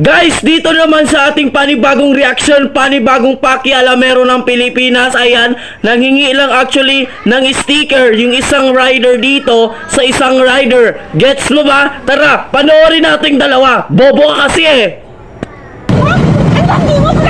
Guys, dito naman sa ating panibagong reaction, panibagong pakialamero ng Pilipinas, ayan, nanghingi lang actually ng sticker yung isang rider dito sa isang rider. Gets mo ba? Tara, panoorin natin dalawa. Bobo ka kasi eh. Ang dami mo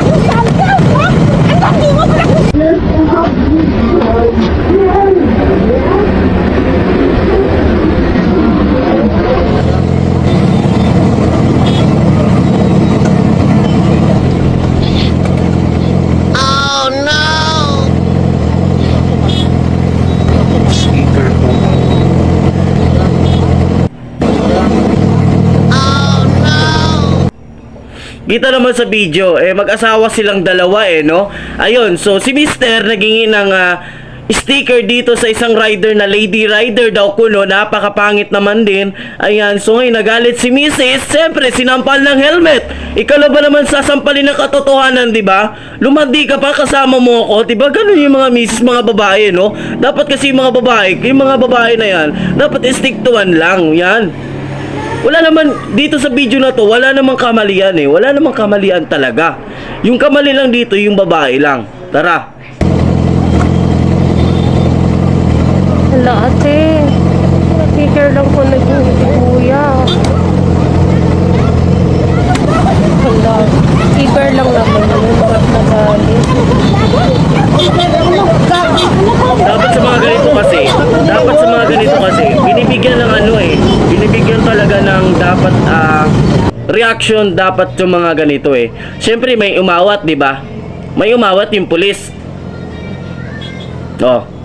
Kita naman sa video, eh mag-asawa silang dalawa eh, no? Ayun, so si Mister naghingi ng ah, sticker dito sa isang rider na lady rider daw kuno, napakapangit naman din. Ayan, so ngayon nagalit si Mrs. Siyempre, sinampal ng helmet. Ikaw na ba naman sasampalin ng katotohanan, di ba? Lumandi ka pa kasama mo ako, di ba? Ganun yung mga misis, mga babae, no? Dapat kasi yung mga babae, yung mga babae na yan, dapat stick to one lang, yan. Wala naman, dito sa video na to, wala namang kamalian eh. Wala namang kamalian talaga. Yung kamali lang dito, yung babae lang. Tara. Hala ate, sticker lang po naging si kuya. Hala, sticker lang naman yun, bakit nagalit? Dapat sa mga ganito kasi, dapat sa mga ganito kasi, binibigyan ng ano eh, binibigyan talaga ng dapat ah, reaction dapat yung mga ganito eh. Siyempre may umawat, di ba? May umawat yung pulis. Oh.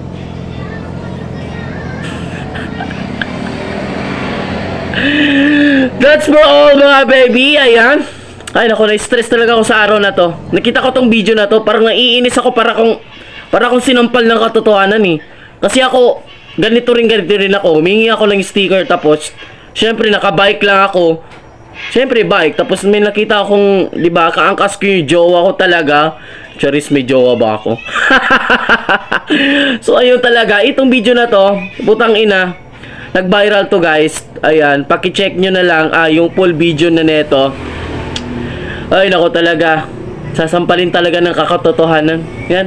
That's for all mga baby. Ayan. Ay nako, na-stress talaga ako sa araw na to. Nakita ko tong video na to, parang naiinis ako para kung para kung sinampal ng katotohanan eh. Kasi ako, ganito rin ganito rin ako. Humingi ako ng sticker tapos, syempre nakabike lang ako. Syempre bike, tapos may nakita akong, di ba, kaangkas ko yung jowa ko talaga. Charis, may jowa ba ako? so ayun talaga, itong video na to, putang ina, nag-viral to guys. Ayan, paki-check nyo na lang ah, yung full video na neto. Ay nako talaga. Sasampalin talaga ng kakatotohanan. Yan.